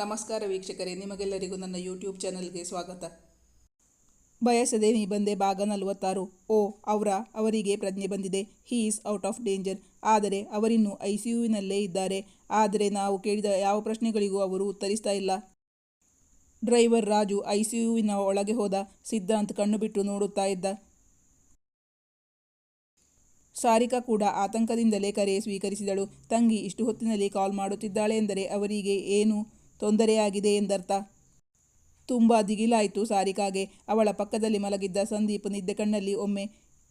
ನಮಸ್ಕಾರ ವೀಕ್ಷಕರೇ, ನಿಮಗೆಲ್ಲರಿಗೂ ನನ್ನ ಯೂಟ್ಯೂಬ್ ಚಾನಲ್ಗೆ ಸ್ವಾಗತ. ಬಯಸದೆ ನೀ ಬಂದೆ ಭಾಗ ನಲವತ್ತಾರು. ಓ, ಅವರ, ಅವರಿಗೆ ಪ್ರಜ್ಞೆ ಬಂದಿದೆ. He is out of danger ಆದರೆ ಅವರಿನ್ನೂ ಐ ಸಿ ಯುವಿನಲ್ಲೇ ಇದ್ದಾರೆ. ಆದರೆ ನಾವು ಕೇಳಿದ ಯಾವ ಪ್ರಶ್ನೆಗಳಿಗೂ ಅವರು ಉತ್ತರಿಸ್ತಾ ಇಲ್ಲ. ಡ್ರೈವರ್ ರಾಜು ಐ ಸಿ ಯುವಿನ ಒಳಗೆ ಹೋದ. ಸಿದ್ಧಾಂತ್ ಕಣ್ಣು ಬಿಟ್ಟು ನೋಡುತ್ತಾ ಇದ್ದ. ಸಾರಿಕಾ ಕೂಡ ಆತಂಕದಿಂದಲೇ ಕರೆ ಸ್ವೀಕರಿಸಿದಳು. ತಂಗಿ ಇಷ್ಟು ಹೊತ್ತಿನಲ್ಲಿ ಕಾಲ್ ಮಾಡುತ್ತಿದ್ದಾಳೆ ಎಂದರೆ ಅವರಿಗೆ ಏನು ತೊಂದರೆಯಾಗಿದೆ ಎಂದರ್ಥ. ತುಂಬ ದಿಗಿಲಾಯಿತು ಸಾರಿಕಾಗೆ. ಅವಳ ಪಕ್ಕದಲ್ಲಿ ಮಲಗಿದ್ದ ಸಂದೀಪ್ ನಿದ್ದೆ ಕಣ್ಣಲ್ಲಿ ಒಮ್ಮೆ,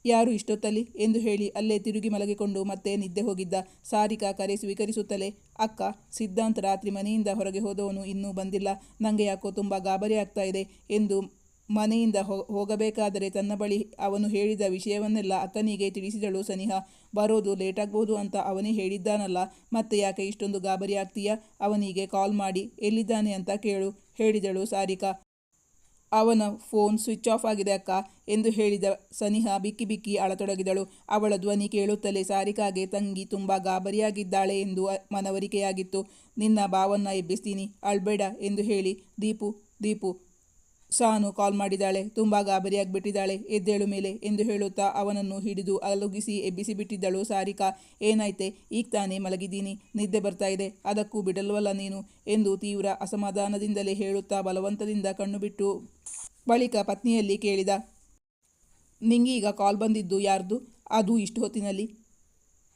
ಯಾರು ಇಷ್ಟೊತ್ತಲ್ಲಿ? ಎಂದು ಹೇಳಿ ಅಲ್ಲೇ ತಿರುಗಿ ಮಲಗಿಕೊಂಡು ಮತ್ತೆ ನಿದ್ದೆ ಹೋಗಿದ್ದ ಸಾರಿಕಾ ಕರೆ ಸ್ವೀಕರಿಸುತ್ತಲೇ, ಅಕ್ಕ, ಸಿದ್ಧಾಂತ್ ರಾತ್ರಿ ಮನೆಯಿಂದ ಹೊರಗೆ ಹೋದವನು ಇನ್ನೂ ಬಂದಿಲ್ಲ. ನನಗೆ ಯಾಕೋ ತುಂಬ ಗಾಬರಿ ಆಗ್ತಾ ಇದೆ ಎಂದು ಮನೆಯಿಂದ ಹೋಗಬೇಕಾದರೆ ತನ್ನ ಬಳಿ ಅವನು ಹೇಳಿದ ವಿಷಯವನ್ನೆಲ್ಲ ಅಕ್ಕನಿಗೆ ತಿಳಿಸಿದಳು, ಸನಿಹ, ಬರೋದು ಲೇಟಾಗ್ಬೋದು ಅಂತ ಅವನೇ ಹೇಳಿದ್ದಾನಲ್ಲ, ಮತ್ತೆ ಯಾಕೆ ಇಷ್ಟೊಂದು ಗಾಬರಿ ಆಗ್ತೀಯಾ ಅವನಿಗೆ ಕಾಲ್ ಮಾಡಿ, ಎಲ್ಲಿದ್ದಾನೆ ಅಂತ ಕೇಳು, ಹೇಳಿದಳು ಸಾರಿಕಾ. ಅವನ ಫೋನ್ ಸ್ವಿಚ್ ಆಫ್ ಆಗಿದೆ ಅಕ್ಕ, ಎಂದು ಹೇಳಿದ ಸನಿಹ ಬಿಕ್ಕಿ ಬಿಕ್ಕಿ ಅಳತೊಡಗಿದಳು. ಅವಳ ಧ್ವನಿ ಕೇಳುತ್ತಲೇ ಸಾರಿಕಾಗೆ ತಂಗಿ ತುಂಬ ಗಾಬರಿಯಾಗಿದ್ದಾಳೆ ಎಂದು ಮನವರಿಕೆಯಾಗಿತ್ತು. ನಿನ್ನ ಭಾವನ್ನ ಎಬ್ಬಿಸ್ತೀನಿ, ಅಳ್ಬೇಡ, ಎಂದು ಹೇಳಿ, ದೀಪು ದೀಪು ಸಾನು ಕಾಲ್ ಮಾಡಿದಾಳೆ. ತುಂಬ ಗಾಬರಿಯಾಗಿಬಿಟ್ಟಿದ್ದಾಳೆ ಎದ್ದೇಳು ಮೇಲೆ ಎಂದು ಹೇಳುತ್ತಾ ಅವನನ್ನು ಹಿಡಿದು ಅಲುಗಿಸಿ ಎಬ್ಬಿಸಿಬಿಟ್ಟಿದ್ದಳು ಸಾರಿಕಾ. ಏನಾಯ್ತೆ? ಈಗ ತಾನೇ ಮಲಗಿದ್ದೀನಿ. ನಿದ್ದೆ ಬರ್ತಾ ಇದೆ. ಅದಕ್ಕೂ ಬಿಡಲ್ವಲ್ಲ ನೀನು? ಎಂದು ತೀವ್ರ ಅಸಮಾಧಾನದಿಂದಲೇ ಹೇಳುತ್ತಾ ಬಲವಂತದಿಂದ ಕಣ್ಣು ಬಿಟ್ಟು ಬಳಿಕ ಪತ್ನಿಯಲ್ಲಿ ಕೇಳಿದ, ನಿಂಗೀಗ ಕಾಲ್ ಬಂದಿದ್ದು ಯಾರ್ದು? ಅದು ಇಷ್ಟು ಹೊತ್ತಿನಲ್ಲಿ.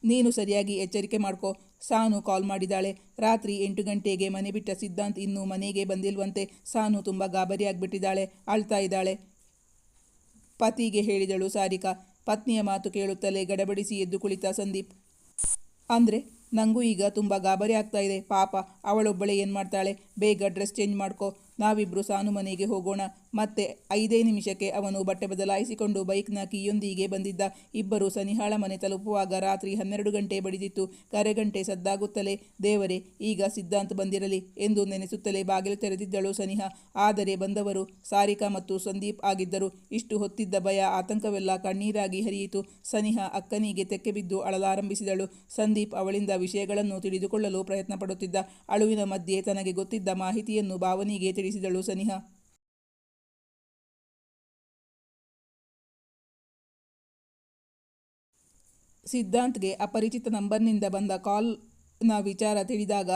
ನೀನು ಸರಿಯಾಗಿ ಎಚ್ಚರಿಕೆ ಮಾಡ್ಕೋ. ಸಾನು ಕಾಲ್ ಮಾಡಿದಾಳೆ ರಾತ್ರಿ ಎಂಟು ಗಂಟೆಗೆ ಮನೆ ಬಿಟ್ಟ ಸಿದ್ಧಾಂತ್ ಇನ್ನೂ ಮನೆಗೆ ಬಂದಿಲ್ವಂತೆ ಸಾನು ತುಂಬ ಗಾಬರಿಯಾಗಿಬಿಟ್ಟಿದ್ದಾಳೆ, ಅಳ್ತಾ ಇದ್ದಾಳೆ. ಪತಿಗೆ ಹೇಳಿದಳು, ಸಾರಿಕಾ, ಪತ್ನಿಯ ಮಾತು ಕೇಳುತ್ತಲೇ ಗಡಬಡಿಸಿ ಎದ್ದು ಕುಳಿತ ಸಂದೀಪ್. ಅಂದರೆ ನನಗೂ ಈಗ ತುಂಬ ಗಾಬರಿ ಆಗ್ತಾ ಇದೆ. ಪಾಪ, ಅವಳೊಬ್ಬಳೆ ಏನು ಮಾಡ್ತಾಳೆ ಬೇಗ ಡ್ರೆಸ್ ಚೇಂಜ್ ಮಾಡ್ಕೋ. ನಾವಿಬ್ಬರು ಸಾನು ಮನೆಗೆ ಹೋಗೋಣ. ಮತ್ತೆ ಐದೇ ನಿಮಿಷಕ್ಕೆ ಅವನು ಬಟ್ಟೆ ಬದಲಾಯಿಸಿಕೊಂಡು ಬೈಕ್ನ ಕೀಯೊಂದಿಗೆ ಬಂದಿದ್ದ ಇಬ್ಬರು ಸನಿಹಾಳ ಮನೆ ತಲುಪುವಾಗ ರಾತ್ರಿ ಹನ್ನೆರಡು ಗಂಟೆ ಬಡಿದಿತ್ತು. ಕರೆಗಂಟೆ ಸದ್ದಾಗುತ್ತಲೇ, ದೇವರೇ, ಈಗ ಸಿದ್ಧಾಂತ್ ಬಂದಿರಲಿ ಎಂದು ನೆನೆಸುತ್ತಲೇ ಬಾಗಿಲು ತೆರೆದಿದ್ದಳು ಸನಿಹ. ಆದರೆ ಬಂದವರು ಸಾರಿಕಾ ಮತ್ತು ಸಂದೀಪ್ ಆಗಿದ್ದರು. ಇಷ್ಟು ಹೊತ್ತಿದ್ದ ಭಯ, ಆತಂಕವೆಲ್ಲ ಕಣ್ಣೀರಾಗಿ ಹರಿಯಿತು. ಸನಿಹ ಅಕ್ಕನಿಗೆ ತೆಕ್ಕೆ ಬಿದ್ದು ಅಳಲಾರಂಭಿಸಿದಳು. ಸಂದೀಪ್ ಅವಳಿಂದ ವಿಷಯಗಳನ್ನು ತಿಳಿದುಕೊಳ್ಳಲು ಪ್ರಯತ್ನ ಪಡುತ್ತಿದ್ದ ಅಳುವಿನ ಮಧ್ಯೆ ತನಗೆ ಗೊತ್ತಿದ್ದ ಮಾಹಿತಿಯನ್ನು ಭಾವನಿಗೆ ತಿಳಿಸಿದಳು ಸನಿಹಾ. ಸಿದ್ಧಾಂತ್ಗೆ ಅಪರಿಚಿತ ನಂಬರ್ನಿಂದ ಬಂದ ಕಾಲ್ನ ವಿಚಾರ ತಿಳಿದಾಗ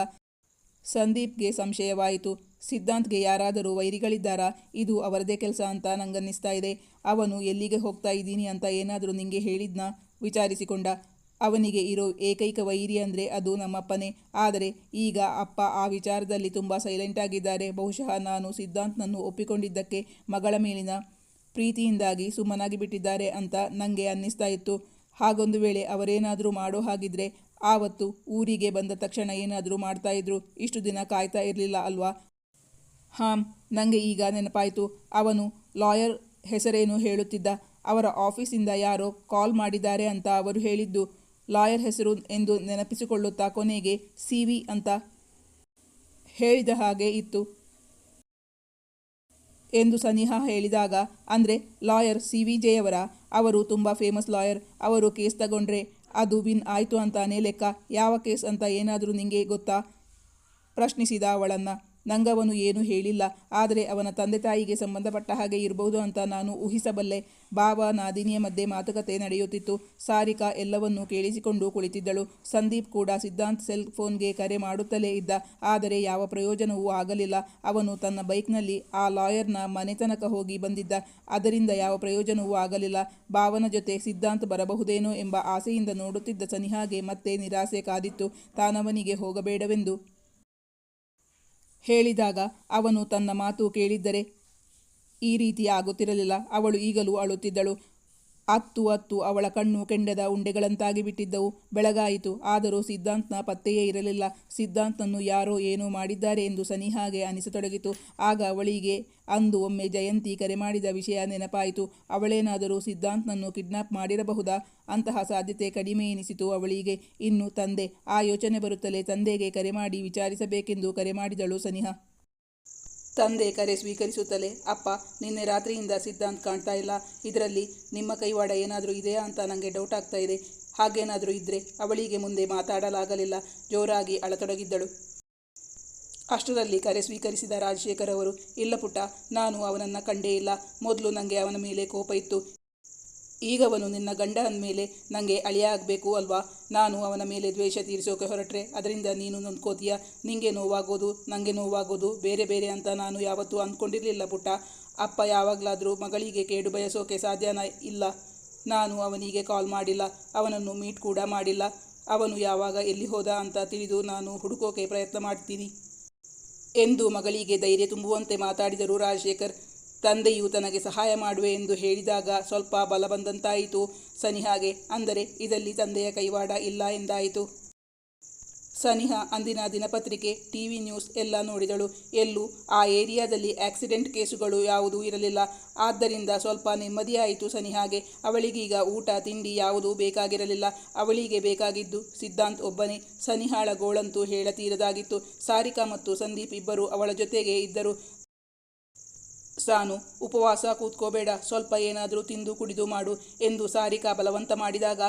ಸಂದೀಪ್ಗೆ ಸಂಶಯವಾಯಿತು. ಸಿದ್ಧಾಂತ್ಗೆ ಯಾರಾದರೂ ವೈರಿಗಳಿದ್ದಾರಾ? ಇದು ಅವರದೇ ಕೆಲಸ ಅಂತ ನಂಗನ್ನಿಸ್ತಾ ಇದೆ. ಅವನು ಎಲ್ಲಿಗೆ ಹೋಗ್ತಾ ಇದ್ದೀನಿ ಅಂತ ಏನಾದರೂ ನಿಂಗೆ ಹೇಳಿದ್ನ? ವಿಚಾರಿಸಿಕೊಂಡ. ಅವನಿಗೆ ಇರೋ ಏಕೈಕ ವೈರಿ ಅಂದರೆ ಅದು ನಮ್ಮಪ್ಪನೇ. ಆದರೆ ಈಗ ಅಪ್ಪ ಆ ವಿಚಾರದಲ್ಲಿ ತುಂಬ ಸೈಲೆಂಟ್ ಆಗಿದ್ದಾರೆ. ಬಹುಶಃ ನಾನು ಸಿದ್ಧಾಂತ್ನನ್ನು ಒಪ್ಪಿಕೊಂಡಿದ್ದಕ್ಕೆ ಮಗಳ ಮೇಲಿನ ಪ್ರೀತಿಯಿಂದಾಗಿ ಸುಮ್ಮನಾಗಿ ಬಿಟ್ಟಿದ್ದಾರೆ ಅಂತ ನನಗೆ ಅನ್ನಿಸ್ತಾ ಇತ್ತು. ಹಾಗೊಂದು ವೇಳೆ ಅವರೇನಾದರೂ ಮಾಡೋ ಹಾಗಿದ್ರೆ ಆವತ್ತು ಊರಿಗೆ ಬಂದ ತಕ್ಷಣ ಏನಾದರೂ ಮಾಡ್ತಾ ಇದ್ರು, ಇಷ್ಟು ದಿನ ಕಾಯ್ತಾ ಇರಲಿಲ್ಲ ಅಲ್ವಾ? ಹಾಂ ನನಗೆ ಈಗ ನೆನಪಾಯಿತು. ಅವನು ಲಾಯರ್ ಹೆಸರೇನು ಹೇಳುತ್ತಿದ್ದ. ಅವರ ಆಫೀಸಿಂದ ಯಾರೋ ಕಾಲ್ ಮಾಡಿದ್ದಾರೆ ಅಂತ ಅವರು ಹೇಳಿದ್ದು. ಲಾಯರ್ ಹೆಸರು ಎಂದು ನೆನಪಿಸಿಕೊಳ್ಳುತ್ತಾ ಕೊನೆಗೆ ಸಿ ವಿ ಅಂತ ಹೇಳಿದ ಹಾಗೆ ಇತ್ತು. ಎಂದು ಸನಿಹಾ ಹೇಳಿದಾಗ, ಅಂದರೆ ಲಾಯರ್ ಸಿ ವಿ ಜೆಯವರ, ಅವರು ತುಂಬ ಫೇಮಸ್ ಲಾಯರ್, ಅವರು ಕೇಸ್ ತಗೊಂಡ್ರೆ ಅದು ವಿನ್ ಆಯಿತು ಅಂತಾನೆ ಲೆಕ್ಕ, ಯಾವ ಕೇಸ್ ಅಂತ ಏನಾದರೂ ನಿಮಗೆ ಗೊತ್ತಾ? ಪ್ರಶ್ನಿಸಿದ ಅವಳನ್ನು. ನಂಗವನು ಏನೂ ಹೇಳಿಲ್ಲ. ಆದರೆ ಅವನ ತಂದೆ ತಾಯಿಗೆ ಸಂಬಂಧಪಟ್ಟ ಹಾಗೆ ಇರಬಹುದು ಅಂತ ನಾನು ಊಹಿಸಬಲ್ಲೆ. ಬಾವ ನಾದಿನಿಯ ಮಧ್ಯೆ ಮಾತುಕತೆ ನಡೆಯುತ್ತಿತ್ತು. ಸಾರಿಕಾ ಎಲ್ಲವನ್ನೂ ಕೇಳಿಸಿಕೊಂಡು ಕುಳಿತಿದ್ದಳು. ಸಂದೀಪ್ ಕೂಡ ಸಿದ್ಧಾಂತ್ ಸೆಲ್ ಫೋನ್ಗೆ ಕರೆ ಮಾಡುತ್ತಲೇ ಇದ್ದ. ಆದರೆ ಯಾವ ಪ್ರಯೋಜನವೂ ಆಗಲಿಲ್ಲ. ಅವನು ತನ್ನ ಬೈಕ್ನಲ್ಲಿ ಆ ಲಾಯರ್ನ ಮನೆತನಕ ಹೋಗಿ ಬಂದಿದ್ದ. ಅದರಿಂದ ಯಾವ ಪ್ರಯೋಜನವೂ ಆಗಲಿಲ್ಲ. ಭಾವನ ಜೊತೆ ಸಿದ್ಧಾಂತ್ ಬರಬಹುದೇನೋ ಎಂಬ ಆಸೆಯಿಂದ ನೋಡುತ್ತಿದ್ದ ಸನಿಹಾಗೆ ಮತ್ತೆ ನಿರಾಸೆ ಕಾದಿತ್ತು. ತಾನವನಿಗೆ ಹೋಗಬೇಡವೆಂದು ಹೇಳಿದಾಗ ಅವನು ತನ್ನ ಮಾತು ಕೇಳಿದ್ದರೆ ಈ ರೀತಿ ಆಗುತ್ತಿರಲಿಲ್ಲ ಅವಳು ಈಗಲೂ ಅಳುತ್ತಿದ್ದಳು. ಅತ್ತು ಅತ್ತು ಅವಳ ಕಣ್ಣು ಕೆಂಡದ ಉಂಡೆಗಳಂತಾಗಿ ಬಿಟ್ಟಿದ್ದವು. ಬೆಳಗಾಯಿತು. ಆದರೂ ಸಿದ್ಧಾಂತ್ನ ಪತ್ತೆಯೇ ಇರಲಿಲ್ಲ. ಸಿದ್ಧಾಂತ್ನನ್ನು ಯಾರೋ ಏನೋ ಮಾಡಿದ್ದಾರೆ ಎಂದು ಸನಿಹಾಗೆ ಅನಿಸತೊಡಗಿತು. ಆಗ ಅವಳಿಗೆ ಅಂದು ಒಮ್ಮೆ ಜಯಂತಿ ಕರೆ ಮಾಡಿದ ವಿಷಯ ನೆನಪಾಯಿತು. ಅವಳೇನಾದರೂ ಸಿದ್ಧಾಂತ್ನನ್ನು ಕಿಡ್ನಾಪ್ ಮಾಡಿರಬಹುದಾ? ಅಂತಹ ಸಾಧ್ಯತೆ ಕಡಿಮೆ ಎನಿಸಿತು ಅವಳಿಗೆ. ಇನ್ನು ತಂದೆ, ಆ ಯೋಚನೆ ಬರುತ್ತಲೇ ತಂದೆಗೆ ಕರೆ ಮಾಡಿ ವಿಚಾರಿಸಬೇಕೆಂದು ಕರೆ ಮಾಡಿದಳು ಸನಿಹಾ. ತಂದೆ ಕರೆ ಸ್ವೀಕರಿಸುತ್ತಲೇ, ಅಪ್ಪ, ನಿನ್ನೆ ರಾತ್ರಿಯಿಂದ ಸಿದ್ಧಾಂತ್ ಕಾಣ್ತಾ ಇಲ್ಲ. ಇದರಲ್ಲಿ ನಿಮ್ಮ ಕೈವಾಡ ಏನಾದರೂ ಇದೆಯಾ ಅಂತ ನನಗೆ ಡೌಟ್ ಆಗ್ತಾ ಇದೆ. ಹಾಗೇನಾದರೂ ಇದ್ದರೆ ಅವಳಿಗೆ ಮುಂದೆ ಮಾತಾಡಲಾಗಲಿಲ್ಲ. ಜೋರಾಗಿ ಅಳತೊಡಗಿದ್ದಳು. ಅಷ್ಟರಲ್ಲಿ ಕರೆ ಸ್ವೀಕರಿಸಿದ ರಾಜಶೇಖರ್ ಅವರು, ಇಲ್ಲ ಪುಟ್ಟ, ನಾನು ಅವನನ್ನು ಕಂಡೇ ಇಲ್ಲ. ಮೊದಲು ನನಗೆ ಅವನ ಮೇಲೆ ಕೋಪ ಇತ್ತು. ಈಗ ಅವನು ನಿನ್ನ ಗಂಡ ಅಂದಮೇಲೆ ನನಗೆ ಅಳಿಯಾಗಬೇಕು ಅಲ್ವಾ? ನಾನು ಅವನ ಮೇಲೆ ದ್ವೇಷ ತೀರಿಸೋಕೆ ಹೊರಟ್ರೆ ಅದರಿಂದ ನೀನು ನೊಂದ್ಕೋತೀಯ? ನಿಂಗೆ ನೋವಾಗೋದು ನನಗೆ ನೋವಾಗೋದು ಬೇರೆ ಬೇರೆ ಅಂತ ನಾನು ಯಾವತ್ತೂ ಅಂದ್ಕೊಂಡಿರಲಿಲ್ಲ ಪುಟ್ಟ. ಅಪ್ಪ ಯಾವಾಗಲಾದರೂ ಮಗಳಿಗೆ ಕೇಡು ಬಯಸೋಕೆ ಸಾಧ್ಯನ ಇಲ್ಲ. ನಾನು ಅವನಿಗೆ ಕಾಲ್ ಮಾಡಿಲ್ಲ, ಅವನನ್ನು ಮೀಟ್ ಕೂಡ ಮಾಡಿಲ್ಲ. ಅವನು ಯಾವಾಗ ಎಲ್ಲಿ ಹೋದ ಅಂತ ತಿಳಿದು ನಾನು ಹುಡುಕೋಕೆ ಪ್ರಯತ್ನ ಮಾಡ್ತೀನಿ. ಎಂದು ಮಗಳಿಗೆ ಧೈರ್ಯ ತುಂಬುವಂತೆ ಮಾತಾಡಿದರು ರಾಜಶೇಖರ್. ತಂದೆಯು ತನಗೆ ಸಹಾಯ ಮಾಡುವೆ ಎಂದು ಹೇಳಿದಾಗ ಸ್ವಲ್ಪ ಬಲ ಬಂದಂತಾಯಿತು. ಸನಿಹಾಗೆ ಅಂದರೆ ಇದರಲ್ಲಿ ತಂದೆಯ ಕೈವಾಡ ಇಲ್ಲ ಎಂದಾಯಿತು. ಸನಿಹಾ ಅಂದಿನ ದಿನಪತ್ರಿಕೆ, ಟಿವಿ ನ್ಯೂಸ್ ಎಲ್ಲ ನೋಡಿದಳು. ಎಲ್ಲೂ ಆ ಏರಿಯಾದಲ್ಲಿ ಆಕ್ಸಿಡೆಂಟ್ ಕೇಸುಗಳು ಯಾವುದೂ ಇರಲಿಲ್ಲ. ಆದ್ದರಿಂದ ಸ್ವಲ್ಪ ನೆಮ್ಮದಿಯಾಯಿತು ಸನಿಹಾಗೆ ಅವಳಿಗೀಗ ಊಟ, ತಿಂಡಿ ಯಾವುದೂ ಬೇಕಾಗಿರಲಿಲ್ಲ. ಅವಳಿಗೆ ಬೇಕಾಗಿದ್ದು ಸಿದ್ಧಾಂತ್ ಒಬ್ಬನೇ. ಸನಿಹಾಳ ಗೋಳಂತೂ ಹೇಳತೀರದಾಗಿತ್ತು. ಸಾರಿಕಾ ಮತ್ತು ಸಂದೀಪ್ ಇಬ್ಬರು ಅವಳ ಜೊತೆಗೆ ಇದ್ದರು. ಸಾನು, ಉಪವಾಸ ಕೂತ್ಕೋಬೇಡ, ಸ್ವಲ್ಪ ಏನಾದರೂ ತಿಂದು ಕುಡಿದು ಮಾಡು ಎಂದು ಸಾರಿಕಾ ಬಲವಂತ ಮಾಡಿದಾಗ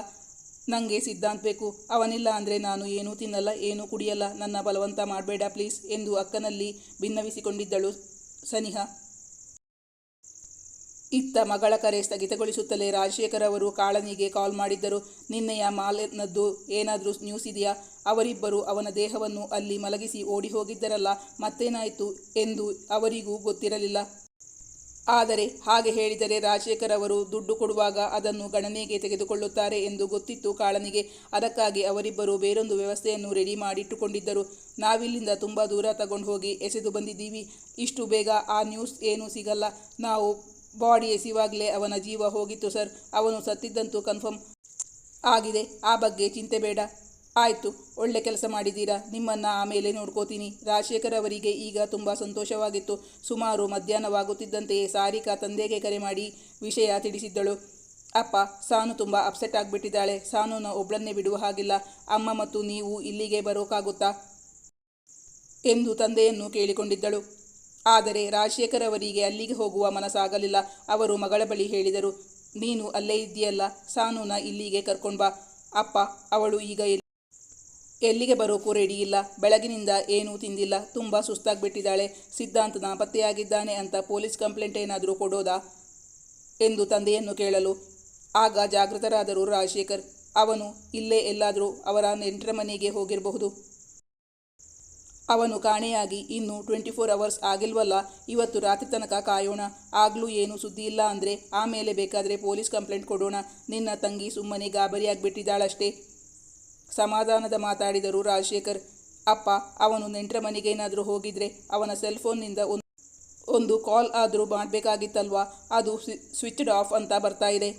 ನನಗೆ ಸಿದ್ಧಾಂತ್ ಬೇಕು. ಅವನಿಲ್ಲ ಅಂದರೆ ನಾನು ಏನೂ ತಿನ್ನಲ್ಲ, ಏನೂ ಕುಡಿಯಲ್ಲ. ನನ್ನ ಬಲವಂತ ಮಾಡಬೇಡ ಪ್ಲೀಸ್ ಎಂದು ಅಕ್ಕನಲ್ಲಿ ಭಿನ್ನವಿಸಿಕೊಂಡಿದ್ದಳು ಸನಿಹ. ಇತ್ತ ಮಗಳ ಕರೆ ಸ್ಥಗಿತಗೊಳಿಸುತ್ತಲೇ ರಾಜಶೇಖರ್ ಅವರು ಕಾಳನಿಗೆ ಕಾಲ್ ಮಾಡಿದ್ದರು. ನಿನ್ನೆಯ ಮಾಲೆನದ್ದು ಏನಾದರೂ ನ್ಯೂಸ್ ಇದೆಯಾ? ಅವರಿಬ್ಬರು ಅವನ ದೇಹವನ್ನು ಅಲ್ಲಿ ಮಲಗಿಸಿ ಓಡಿ ಹೋಗಿದ್ದರಲ್ಲ, ಮತ್ತೇನಾಯಿತು? ಎಂದು ಅವರಿಗೂ ಗೊತ್ತಿರಲಿಲ್ಲ. ಆದರೆ ಹಾಗೆ ಹೇಳಿದರೆ ರಾಜಶೇಖರ್ ಅವರು ದುಡ್ಡು ಕೊಡುವಾಗ ಅದನ್ನು ಗಣನೆಗೆ ತೆಗೆದುಕೊಳ್ಳುತ್ತಾರೆ ಎಂದು ಗೊತ್ತಿತ್ತು. ಕಾಳನಿಗೆ ಅದಕ್ಕಾಗಿ ಅವರಿಬ್ಬರು ಬೇರೊಂದು ವ್ಯವಸ್ಥೆಯನ್ನು ರೆಡಿ ಮಾಡಿಟ್ಟುಕೊಂಡಿದ್ದರು. ನಾವಿಲ್ಲಿಂದ ತುಂಬ ದೂರ ತಗೊಂಡು ಹೋಗಿ ಎಸೆದು ಬಂದಿದ್ದೀವಿ. ಇಷ್ಟು ಬೇಗ ಆ ನ್ಯೂಸ್ ಏನೂ ಸಿಗಲ್ಲ. ನಾವು ಬಾಡಿ ಎಸೆಯುವಾಗಲೇ ಅವನ ಜೀವ ಹೋಗಿತ್ತು ಸರ್. ಅವನು ಸತ್ತಿದ್ದಂತೂ ಕನ್ಫರ್ಮ್ ಆಗಿದೆ. ಆ ಬಗ್ಗೆ ಚಿಂತೆ ಬೇಡ. ಆಯಿತು, ಒಳ್ಳೆ ಕೆಲಸ ಮಾಡಿದ್ದೀರಾ? ನಿಮ್ಮನ್ನು ಆಮೇಲೆ ನೋಡ್ಕೋತೀನಿ. ರಾಜಶೇಖರ್ ಅವರಿಗೆ ಈಗ ತುಂಬ ಸಂತೋಷವಾಗಿತ್ತು. ಸುಮಾರು ಮಧ್ಯಾಹ್ನವಾಗುತ್ತಿದ್ದಂತೆಯೇ ಸಾರಿಕಾ ತಂದೆಗೆ ಕರೆ ಮಾಡಿ ವಿಷಯ ತಿಳಿಸಿದ್ದಳು. ಅಪ್ಪ, ಸಾನು ತುಂಬ ಅಪ್ಸೆಟ್ ಆಗಿಬಿಟ್ಟಿದ್ದಾಳೆ. ಸಾನುನ ಒಬ್ಬಳನ್ನೇ ಬಿಡುವ ಹಾಗಿಲ್ಲ. ಅಮ್ಮ ಮತ್ತು ನೀವು ಇಲ್ಲಿಗೆ ಬರೋಕ್ಕಾಗುತ್ತಾ ಎಂದು ತಂದೆಯನ್ನು ಕೇಳಿಕೊಂಡಿದ್ದಳು. ಆದರೆ ರಾಜಶೇಖರ್ ಅವರಿಗೆ ಅಲ್ಲಿಗೆ ಹೋಗುವ ಮನಸ್ಸಾಗಲಿಲ್ಲ. ಅವರು ಮಗಳ ಬಳಿ ಹೇಳಿದರು, ನೀನು ಅಲ್ಲೇ ಇದ್ದೀಯಲ್ಲ, ಸಾನುನ ಇಲ್ಲಿಗೆ ಕರ್ಕೊಂಡ್ಬಾ. ಅಪ್ಪ, ಅವಳು ಈಗ ಎಲ್ಲಿಗೆ ಬರೋಕ್ಕೂ ರೆಡಿ ಇಲ್ಲ. ಬೆಳಗಿನಿಂದ ಏನೂ ತಿಂದಿಲ್ಲ. ತುಂಬ ಸುಸ್ತಾಗ್ಬಿಟ್ಟಿದ್ದಾಳೆ. ಸಿದ್ಧಾಂತ ನಾಪತ್ತೆಯಾಗಿದ್ದಾನೆ ಅಂತ ಪೊಲೀಸ್ ಕಂಪ್ಲೇಂಟ್ ಏನಾದರೂ ಕೊಡೋದಾ? ಎಂದು ತಂದೆಯನ್ನು ಕೇಳಲು. ಆಗ ಜಾಗೃತರಾದರು ರಾಜಶೇಖರ್. ಅವನು ಇಲ್ಲೇ ಎಲ್ಲಾದರೂ ಅವರ ನೆಂಟರ ಮನೆಗೆ ಹೋಗಿರಬಹುದು. ಅವನು ಕಾಣೆಯಾಗಿ ಇನ್ನು ಟ್ವೆಂಟಿ ಫೋರ್ ಅವರ್ಸ್ ಆಗಿಲ್ವಲ್ಲ? ಇವತ್ತು ರಾತ್ರಿ ತನಕ ಕಾಯೋಣ. ಆಗಲೂ ಏನೂ ಸುದ್ದಿ ಇಲ್ಲ ಅಂದರೆ ಆಮೇಲೆ ಬೇಕಾದರೆ ಪೊಲೀಸ್ ಕಂಪ್ಲೇಂಟ್ ಕೊಡೋಣ. ನಿನ್ನ ತಂಗಿ ಸುಮ್ಮನೆ ಗಾಬರಿಯಾಗಿಬಿಟ್ಟಿದ್ದಾಳಷ್ಟೇ. ಸಮಾಧಾನದ ಮಾತಾಡಿದರು ರಾಜಶೇಖರ್. ಅಪ್ಪ, ಅವನು ನೆಂಟರ ಮನೆಗೇನಾದರೂ ಹೋಗಿದ್ರೆ ಅವನ ಸೆಲ್ ಫೋನ್ನಿಂದ ಒಂದು ಒಂದು ಕಾಲ್ ಆದರೂ ಮಾಡಬೇಕಾಗಿತ್ತಲ್ವಾ? ಅದು ಸ್ವಿಚ್ಡ್ ಆಫ್ ಅಂತ ಬರ್ತಾ ಇದೆ.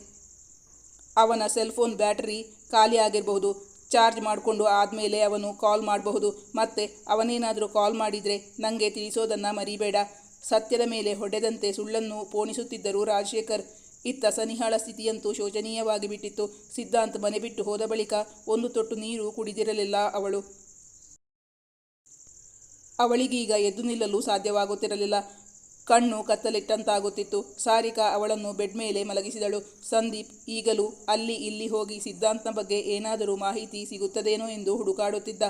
ಅವನ ಸೆಲ್ ಫೋನ್ ಬ್ಯಾಟರಿ ಖಾಲಿ ಆಗಿರಬಹುದು. ಚಾರ್ಜ್ ಮಾಡಿಕೊಂಡು ಆದಮೇಲೆ ಅವನು ಕಾಲ್ ಮಾಡಬಹುದು. ಮತ್ತೆ ಅವನೇನಾದರೂ ಕಾಲ್ ಮಾಡಿದರೆ ನನಗೆ ತಿಳಿಸೋದನ್ನು ಮರಿಬೇಡ. ಸತ್ಯದ ಮೇಲೆ ಹೊಡೆದಂತೆ ಸುಳ್ಳನ್ನು ಪೋಣಿಸುತ್ತಿದ್ದರು ರಾಜಶೇಖರ್. ಇತ್ತ ಸನಿಹಾಳ ಸ್ಥಿತಿಯಂತೂ ಶೋಚನೀಯವಾಗಿ ಬಿಟ್ಟಿತ್ತು. ಸಿದ್ಧಾಂತ್ ಮನೆ ಬಿಟ್ಟು ಹೋದ ಬಳಿಕ ಒಂದು ತೊಟ್ಟು ನೀರು ಕುಡಿದಿರಲಿಲ್ಲ ಅವಳು. ಅವಳಿಗೀಗ ಎದ್ದು ನಿಲ್ಲಲು ಸಾಧ್ಯವಾಗುತ್ತಿರಲಿಲ್ಲ. ಕಣ್ಣು ಕತ್ತಲಿಟ್ಟಂತಾಗುತ್ತಿತ್ತು. ಸಾರಿಕಾ ಅವಳನ್ನು ಬೆಡ್ ಮೇಲೆ ಮಲಗಿಸಿದಳು. ಸಂದೀಪ್ ಈಗಲೂ ಅಲ್ಲಿ ಇಲ್ಲಿ ಹೋಗಿ ಸಿದ್ಧಾಂತನ ಬಗ್ಗೆ ಏನಾದರೂ ಮಾಹಿತಿ ಸಿಗುತ್ತದೇನೋ ಎಂದು ಹುಡುಕಾಡುತ್ತಿದ್ದ.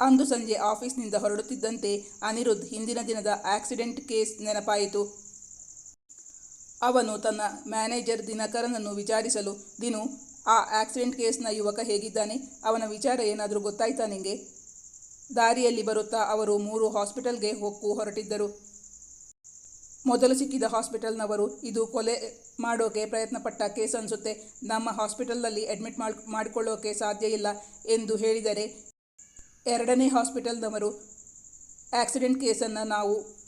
ಅಂದು ಸಂಜೆ ಆಫೀಸ್ನಿಂದ ಹೊರಡುತ್ತಿದ್ದಂತೆ ಅನಿರುದ್ಧ್ ಹಿಂದಿನ ದಿನದ ಆಕ್ಸಿಡೆಂಟ್ ಕೇಸ್ ನೆನಪಾಯಿತು. ಅವನು ತನ್ನ ಮ್ಯಾನೇಜರ್ ದಿನಕರನನ್ನು ವಿಚಾರಿಸಲು, ದಿನು, ಆ ಆಕ್ಸಿಡೆಂಟ್ ಕೇಸ್ನ ಯುವಕ ಹೇಗಿದ್ದಾನೆ? ಅವನ ವಿಚಾರ ಏನಾದರೂ ಗೊತ್ತಾಯ್ತಾ ನಿಂಗೆ? ದಾರಿಯಲ್ಲಿ ಬರುತ್ತಾ ಅವರು ಮೂರು ಹಾಸ್ಪಿಟಲ್ಗೆ ಹೊಕ್ಕು ಹೊರಟಿದ್ದರು. ಮೊದಲು ಸಿಕ್ಕಿದ ಹಾಸ್ಪಿಟಲ್ನವರು, ಇದು ಕೊಲೆ ಮಾಡೋಕೆ ಪ್ರಯತ್ನಪಟ್ಟ ಕೇಸ್ ಅನಿಸುತ್ತೆ. ನಮ್ಮ ಹಾಸ್ಪಿಟಲ್ನಲ್ಲಿ ಅಡ್ಮಿಟ್ ಮಾಡಿ, ಮಾಡಿಕೊಳ್ಳೋಕೆ ಸಾಧ್ಯ ಇಲ್ಲ ಎಂದು ಹೇಳಿದರೆ, ಎರಡನೇ ಹಾಸ್ಪಿಟಲ್ನವರು, ಆಕ್ಸಿಡೆಂಟ್ ಕೇಸನ್ನು ನಾವು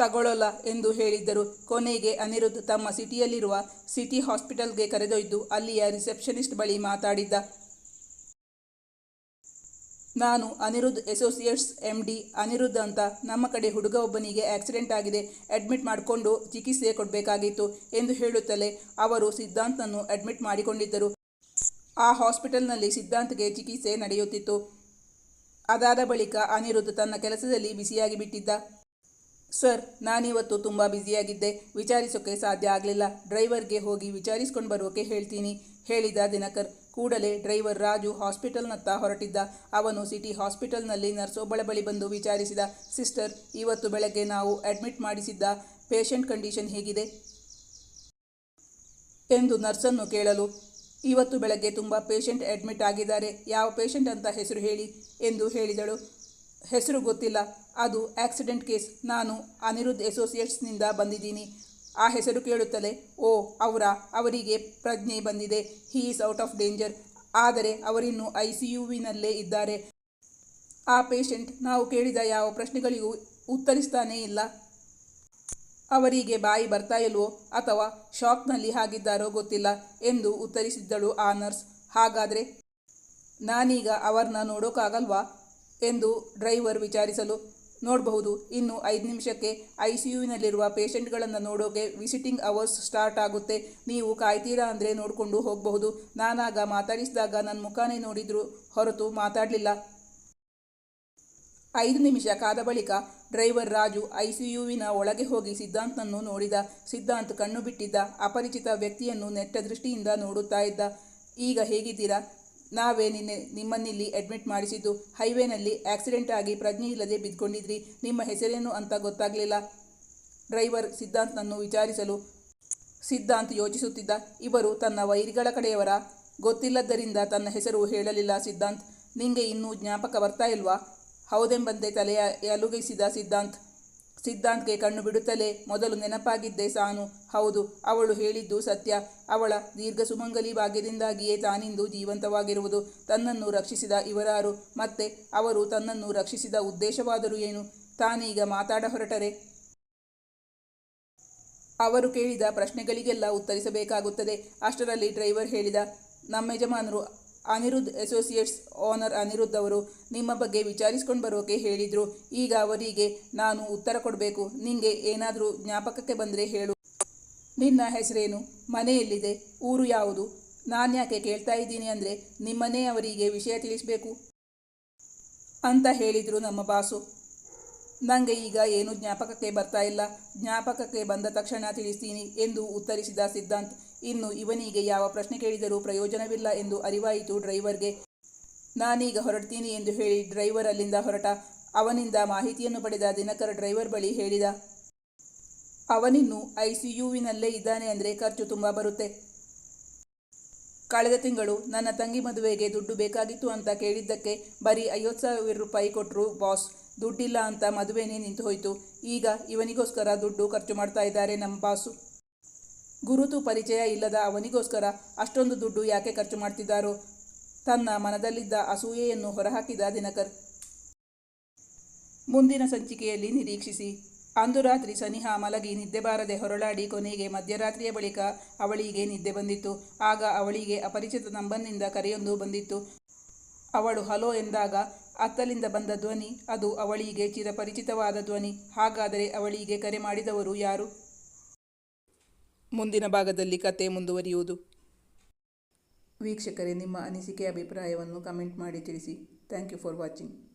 ತಗೊಳ್ಳಲ್ಲ ಎಂದು ಹೇಳಿದ್ದರು. ಕೊನೆಗೆ ಅನಿರುದ್ಧ ತಮ್ಮ ಸಿಟಿಯಲ್ಲಿರುವ ಸಿಟಿ ಹಾಸ್ಪಿಟಲ್ಗೆ ಕರೆದೊಯ್ದು ಅಲ್ಲಿಯ ರಿಸೆಪ್ಷನಿಸ್ಟ್ ಬಳಿ ಮಾತಾಡಿದ್ದ. ನಾನು Aniruddha associates M D Aniruddha ಅಂತ ನಮ್ಮ ಕಡೆ ಹುಡುಗ ಒಬ್ಬನಿಗೆ ಆಕ್ಸಿಡೆಂಟ್ ಆಗಿದೆ. ಅಡ್ಮಿಟ್ ಮಾಡಿಕೊಂಡು ಚಿಕಿತ್ಸೆ ಕೊಡಬೇಕಾಗಿತ್ತು ಎಂದು ಹೇಳುತ್ತಲೇ ಅವರು ಸಿದ್ಧಾಂತನ್ನು ಅಡ್ಮಿಟ್ ಮಾಡಿಕೊಂಡಿದ್ದರು. ಆ ಹಾಸ್ಪಿಟಲ್ನಲ್ಲಿ ಸಿದ್ಧಾಂತ್ಗೆ ಚಿಕಿತ್ಸೆ ನಡೆಯುತ್ತಿತ್ತು. ಅದಾದ ಬಳಿಕ ಅನಿರುದ್ಧ ತನ್ನ ಕೆಲಸದಲ್ಲಿ ಬಿಸಿಯಾಗಿ ಬಿಟ್ಟಿದ್ದ. ಸರ್, ನಾನಿವತ್ತು ತುಂಬ ಬ್ಯುಸಿಯಾಗಿದ್ದೆ. ವಿಚಾರಿಸೋಕ್ಕೆ ಸಾಧ್ಯ ಆಗಲಿಲ್ಲ. ಡ್ರೈವರ್ಗೆ ಹೋಗಿ ವಿಚಾರಿಸ್ಕೊಂಡು ಬರೋಕೆ ಹೇಳ್ತೀನಿ. ಹೇಳಿದ ದಿನಕರ್, ಕೂಡಲೇ ಡ್ರೈವರ್ ರಾಜು ಹಾಸ್ಪಿಟಲ್ನತ್ತ ಹೊರಟಿದ್ದ. ಅವನು ಸಿಟಿ ಹಾಸ್ಪಿಟಲ್ನಲ್ಲಿ ನರ್ಸ್ ಒಬ್ಬಳ ಬಳಿ ಬಂದು ವಿಚಾರಿಸಿದ. ಸಿಸ್ಟರ್, ಇವತ್ತು ಬೆಳಗ್ಗೆ ನಾವು ಅಡ್ಮಿಟ್ ಮಾಡಿಸಿದ್ದ ಪೇಷಂಟ್ ಕಂಡೀಷನ್ ಹೇಗಿದೆ? ಎಂದು ನರ್ಸನ್ನು ಕೇಳಲು, ಇವತ್ತು ಬೆಳಗ್ಗೆ ತುಂಬ ಪೇಷಂಟ್ ಅಡ್ಮಿಟ್ ಆಗಿದ್ದಾರೆ. ಯಾವ ಪೇಷಂಟ್ ಅಂತ ಹೆಸರು ಹೇಳಿ ಎಂದು ಹೇಳಿದಳು. ಹೆಸರು ಗೊತ್ತಿಲ್ಲ. ಅದು ಆಕ್ಸಿಡೆಂಟ್ ಕೇಸ್. ನಾನು ಅನಿರುದ್ಧ ಎಸೋಸಿಯೇಟ್ಸ್ನಿಂದ ಬಂದಿದ್ದೀನಿ. ಆ ಹೆಸರು ಕೇಳುತ್ತಲೇ, ಓ, ಅವರ, ಅವರಿಗೆ ಪ್ರಜ್ಞೆ ಬಂದಿದೆ. He is out of danger. ಆದರೆ ಅವರಿನ್ನು ಐ ಸಿ ಯುವಿನಲ್ಲೇ ಇದ್ದಾರೆ. ಆ ಪೇಷಂಟ್, ನಾವು ಕೇಳಿದ ಯಾವ ಪ್ರಶ್ನೆಗಳಿಗೂ ಉತ್ತರಿಸ್ತಾನೇ ಇಲ್ಲ. ಅವರಿಗೆ ಬಾಯಿ ಬರ್ತಾ ಇಲ್ವೋ ಅಥವಾ ಶಾಕ್ನಲ್ಲಿ ಹಾಗಿದ್ದಾರೋ ಗೊತ್ತಿಲ್ಲ ಎಂದು ಉತ್ತರಿಸಿದ್ದಳು ಆ ನರ್ಸ್. ಹಾಗಾದರೆ ನಾನೀಗ ಅವರನ್ನ ನೋಡೋಕ್ಕಾಗಲ್ವಾ ಎಂದು ಡ್ರೈವರ್ ವಿಚಾರಿಸಲು ನೋಡಬಹುದು. ಇನ್ನು ಐದು ನಿಮಿಷಕ್ಕೆ ಐ ಸಿ ಯುವಿನಲ್ಲಿರುವ ಪೇಷಂಟ್ಗಳನ್ನು ನೋಡೋಕೆ ವಿಸಿಟಿಂಗ್ ಅವರ್ಸ್ ಸ್ಟಾರ್ಟ್ ಆಗುತ್ತೆ. ನೀವು ಕಾಯ್ತೀರಾ ಅಂದರೆ ನೋಡಿಕೊಂಡು ಹೋಗಬಹುದು. ನಾನಾಗ ಮಾತಾಡಿಸಿದಾಗ ನನ್ನ ಮುಖಾನೇ ನೋಡಿದ್ರು ಹೊರತು ಮಾತಾಡಲಿಲ್ಲ. ಐದು ನಿಮಿಷ ಕಾದ ಬಳಿಕ ಡ್ರೈವರ್ ರಾಜು ಐ ಸಿ ಯುವಿನ ಒಳಗೆ ಹೋಗಿ ಸಿದ್ಧಾಂತ್ನನ್ನು ನೋಡಿದ. ಸಿದ್ಧಾಂತ್ ಕಣ್ಣು ಬಿಟ್ಟಿದ್ದ. ಅಪರಿಚಿತ ವ್ಯಕ್ತಿಯನ್ನು ನೆಟ್ಟ ದೃಷ್ಟಿಯಿಂದ ನೋಡುತ್ತಾ ಇದ್ದ. ಈಗ ಹೇಗಿದ್ದೀರಾ? ನಾವೇ ನಿನ್ನೆ ನಿಮ್ಮನ್ನಿಲ್ಲಿ ಅಡ್ಮಿಟ್ ಮಾಡಿಸಿದ್ದು. ಹೈವೇನಲ್ಲಿ ಆಕ್ಸಿಡೆಂಟ್ ಆಗಿ ಪ್ರಜ್ಞೆ ಇಲ್ಲದೆ ಬಿದ್ದುಕೊಂಡಿದ್ರಿ ನಿಮ್ಮ ಹೆಸರೇನು ಅಂತ ಗೊತ್ತಾಗಲಿಲ್ಲ. ಡ್ರೈವರ್ ಸಿದ್ಧಾಂತ್ನನ್ನು ವಿಚಾರಿಸಲು ಸಿದ್ಧಾಂತ್ ಯೋಚಿಸುತ್ತಿದ್ದ. ಇವರು ತನ್ನ ವೈರಿಗಳ ಕಡೆಯವರ ಗೊತ್ತಿಲ್ಲದ್ದರಿಂದ ತನ್ನ ಹೆಸರು ಹೇಳಲಿಲ್ಲ ಸಿದ್ಧಾಂತ್. ನಿಂಗೆ ಇನ್ನೂ ಜ್ಞಾಪಕ ಬರ್ತಾ ಇಲ್ವಾ? ಹೌದೆಂಬಂತೆ ತಲೆಯ ಅಲುಗಿಸಿದ ಸಿದ್ಧಾಂತ್. ಸಿದ್ಧಾಂತ್ಗೆ ಕಣ್ಣು ಬಿಡುತ್ತಲೇ ಮೊದಲು ನೆನಪಾಗಿದ್ದೆ ಸಾನು. ಹೌದು, ಅವಳು ಹೇಳಿದ್ದು ಸತ್ಯ. ಅವಳ ದೀರ್ಘ ಸುಮಂಗಲಿ ಭಾಗ್ಯದಿಂದಾಗಿಯೇ ತಾನಿಂದು ಜೀವಂತವಾಗಿರುವುದು. ತನ್ನನ್ನು ರಕ್ಷಿಸಿದ ಇವರಾರು, ಮತ್ತೆ ಅವರು ತನ್ನನ್ನು ರಕ್ಷಿಸಿದ ಉದ್ದೇಶವಾದರೂ ಏನು? ತಾನೀಗ ಮಾತಾಡ ಹೊರಟರೆ. ಅವರು ಕೇಳಿದ ಪ್ರಶ್ನೆಗಳಿಗೆಲ್ಲ ಉತ್ತರಿಸಬೇಕಾಗುತ್ತದೆ. ಅಷ್ಟರಲ್ಲಿ ಡ್ರೈವರ್ ಹೇಳಿದ, ನಮ್ಮ ಯಜಮಾನರು ಅನಿರುದ್ಧ್ ಅಸೋಸಿಯೇಟ್ಸ್ ಓನರ್ ಅನಿರುದ್ಧ್ ಅವರು ನಿಮ್ಮ ಬಗ್ಗೆ ವಿಚಾರಿಸ್ಕೊಂಡು ಬರೋಕೆ ಹೇಳಿದರು. ಈಗ ಅವರಿಗೆ ನಾನು ಉತ್ತರ ಕೊಡಬೇಕು. ನಿಮಗೆ ಏನಾದರೂ ಜ್ಞಾಪಕಕ್ಕೆ ಬಂದರೆ ಹೇಳು. ನಿನ್ನ ಹೆಸರೇನು? ಮನೆಯಲ್ಲಿದೆ. ಊರು ಯಾವುದು? ನಾನು ಯಾಕೆ ಕೇಳ್ತಾ ಇದ್ದೀನಿ ಅಂದರೆ ನಿಮ್ಮನೇ ಅವರಿಗೆ ವಿಷಯ ತಿಳಿಸಬೇಕು ಅಂತ ಹೇಳಿದರು ನಮ್ಮ ಬಾಸು. ನನಗೆ ಈಗ ಏನು ಜ್ಞಾಪಕಕ್ಕೆ ಬರ್ತಾ ಇಲ್ಲ. ಜ್ಞಾಪಕಕ್ಕೆ ಬಂದ ತಕ್ಷಣ ತಿಳಿಸ್ತೀನಿ ಎಂದು ಉತ್ತರಿಸಿದ ಸಿದ್ಧಾಂತ್. ಇನ್ನು ಇವನಿಗೆ ಯಾವ ಪ್ರಶ್ನೆ ಕೇಳಿದರೂ ಪ್ರಯೋಜನವಿಲ್ಲ ಎಂದು ಅರಿವಾಯಿತು ಡ್ರೈವರ್ಗೆ. ನಾನೀಗ ಹೊರಡ್ತೀನಿ ಎಂದು ಹೇಳಿ ಡ್ರೈವರ್ ಅಲ್ಲಿಂದ ಹೊರಟ. ಅವನಿಂದ ಮಾಹಿತಿಯನ್ನು ಪಡೆದ ದಿನಕರ ಡ್ರೈವರ್ ಬಳಿ ಹೇಳಿದ. ಅವನಿನ್ನು ಐ ಸಿ ಯುವಿನಲ್ಲೇ ಇದ್ದಾನೆ ಅಂದರೆ ಖರ್ಚು ತುಂಬ ಬರುತ್ತೆ. ಕಳೆದ ತಿಂಗಳು ನನ್ನ ತಂಗಿ ಮದುವೆಗೆ ದುಡ್ಡು ಬೇಕಾಗಿತ್ತು ಅಂತ ಕೇಳಿದ್ದಕ್ಕೆ ಬರೀ ಐವತ್ತು ಸಾವಿರ ರೂಪಾಯಿ ಕೊಟ್ಟರು ಬಾಸ್. ದುಡ್ಡಿಲ್ಲ ಅಂತ ಮದುವೆನೇ ನಿಂತು ಹೋಯಿತು ಈಗ ಇವನಿಗೋಸ್ಕರ ದುಡ್ಡು ಖರ್ಚು ಮಾಡ್ತಾ ಇದ್ದಾರೆ ನಮ್ಮ ಬಾಸು. ಗುರುತು ಪರಿಚಯ ಇಲ್ಲದ ಅವನಿಗೋಸ್ಕರ ಅಷ್ಟೊಂದು ದುಡ್ಡು ಯಾಕೆ ಖರ್ಚು ಮಾಡ್ತಿದ್ದಾರೋ? ತನ್ನ ಮನದಲ್ಲಿದ್ದ ಅಸೂಯೆಯನ್ನು ಹೊರಹಾಕಿದ ದಿನಕರ್. ಮುಂದಿನ ಸಂಚಿಕೆಯಲ್ಲಿ ನಿರೀಕ್ಷಿಸಿ. ಅಂದು ರಾತ್ರಿ ಸನಿಹಾ ಮಲಗಿ ನಿದ್ದೆ ಬಾರದೆ ಹೊರಳಾಡಿ ಕೊನೆಗೆ ಮಧ್ಯರಾತ್ರಿಯ ಬಳಿಕ ಅವಳಿಗೆ ನಿದ್ದೆ ಬಂದಿತ್ತು. ಆಗ ಅವಳಿಗೆ ಅಪರಿಚಿತ ನಂಬರ್ನಿಂದ ಕರೆಯೊಂದು ಬಂದಿತ್ತು. ಅವಳು ಹಲೋ ಎಂದಾಗ ಅತ್ತಲಿಂದ ಬಂದ ಧ್ವನಿ, ಅದು ಅವಳಿಗೆ ಚಿರಪರಿಚಿತವಾದ ಧ್ವನಿ. ಹಾಗಾದರೆ ಅವಳಿಗೆ ಕರೆ ಮಾಡಿದವರು ಯಾರು? ಮುಂದಿನ ಭಾಗದಲ್ಲಿ ಕತೆ ಮುಂದುವರಿಯುವುದು. ವೀಕ್ಷಕರೇ, ನಿಮ್ಮ ಅನಿಸಿಕೆ, ಅಭಿಪ್ರಾಯವನ್ನು ಕಮೆಂಟ್ ಮಾಡಿ ತಿಳಿಸಿ. Thank you for watching.